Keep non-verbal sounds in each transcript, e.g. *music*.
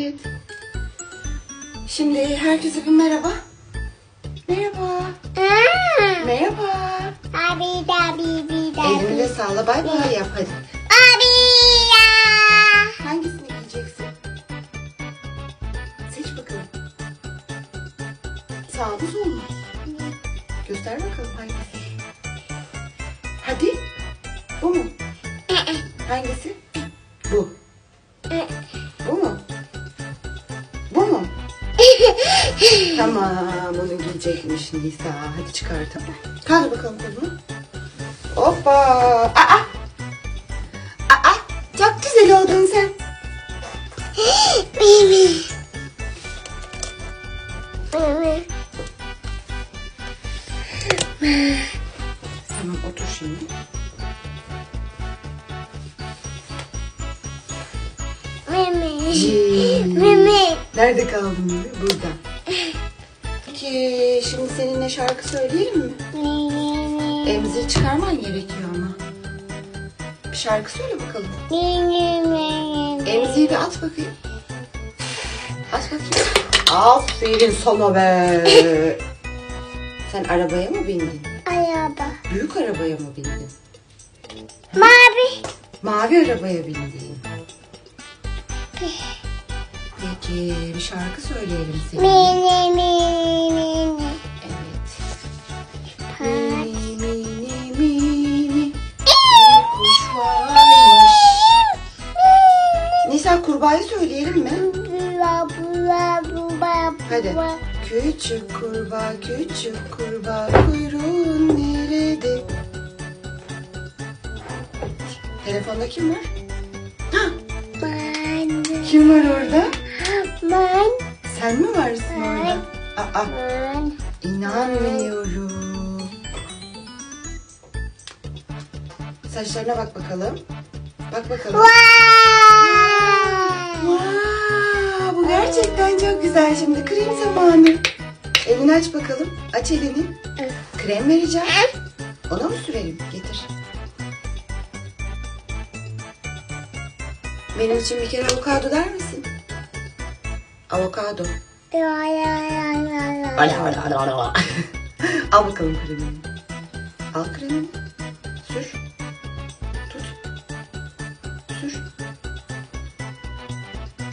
Evet. Şimdi herkese bir merhaba. Merhaba. Merhaba. Abi abi abi Elini sağla bay bay yap hadi. Abi ya. Hangisini giyeceksin? Seç bakalım. Sağ mı sol mu? Göster bakalım hangisi. Hadi. Bu mu? Hangisi? Tamam onu giyecekmiş Nisa. Hadi çıkartalım. Kaldır bakalım kolunu. Hoppa. Aa. Aa. Çok güzel oldun sen. Mimi. Mimi. Tamam otur şimdi. Mimi. Mimi. Nerede kaldın? Burada. Peki şimdi seninle şarkı söyleyelim mi? Emziği çıkarman gerekiyor ama. Bir şarkı söyle bakalım. Emziği bir at bakayım. At bakayım. Aferin sana be. Sen arabaya mı bindin? Araba. Büyük arabaya mı bindin? Mavi. Mavi arabaya bindin. Peki bir şarkı söyleyelim seninle. Mini mini. Evet. Pat. Mini mini mini bir kuş varmış. Nisa kurbağayı söyleyelim mi? Hadi. Küçük kurbağa, küçük kurbağa, kuyruğun nerede? Telefonda kim var? Man. kim var orada? Man. Sen mi varsın orada? Aa, Man. inanmıyorum. Saçlarına bak bakalım. Bak bakalım. Wow. Wow, bu gerçekten çok güzel. Şimdi krem zamanı. Elini aç bakalım. Aç elini. Krem vereceğim. Ona mı sürelim? Getir. Benim için bir kere avokado der misin? Avokado. Ya ya ya. Al bakalım kremini. Al kremini. Sür. Tut. Sür.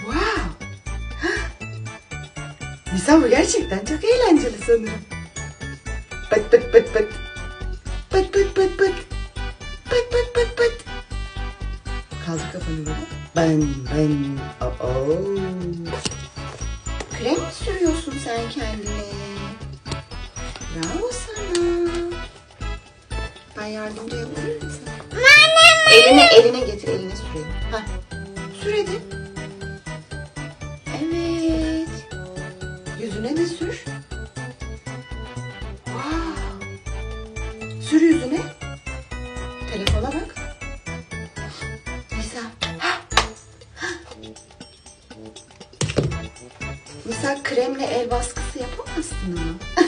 Wow. *gasps* Nisan bu gerçekten çok eğlenceli sanırım. Pıt pıt pıt pıt. Pıt pıt pıt pıt. Pıt pıt pıt pıt. Kaldır kafanı böyle. Ben ben. Oh, Krem mi sürüyorsun sen kendine? Bravo sana. Ben yardımcı yapabilir misin? Eline eline getir eline sürelim. Ha. Sür hadi. Evet. Yüzüne de sür. Wow. Sür yüzüne. Telefona bak. Nisa kremle el baskısı yapamazsın ama. *laughs*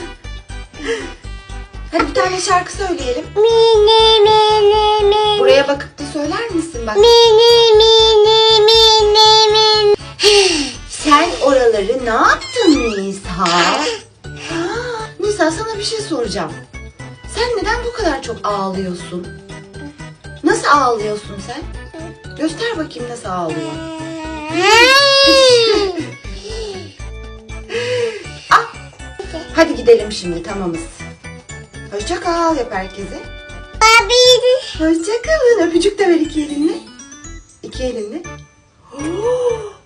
Hadi bir tane şarkı söyleyelim. Mini mini mini. Buraya bakıp da söyler misin bak? Mini mini mini mini. *gasps* Sen oraları ne yaptın Nisa? *gasps* Nisa sana bir şey soracağım. Sen neden bu kadar çok ağlıyorsun? Nasıl ağlıyorsun sen? Göster bakayım nasıl ağlıyor. *laughs* hadi gidelim şimdi tamamız. Hoşça kal yap herkese. Babi. Hoşça kalın. Öpücük de ver iki elinle. İki elinle. *gasps*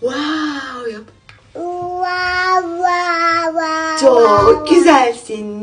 wow yap. Wow wow wow. Çok güzelsin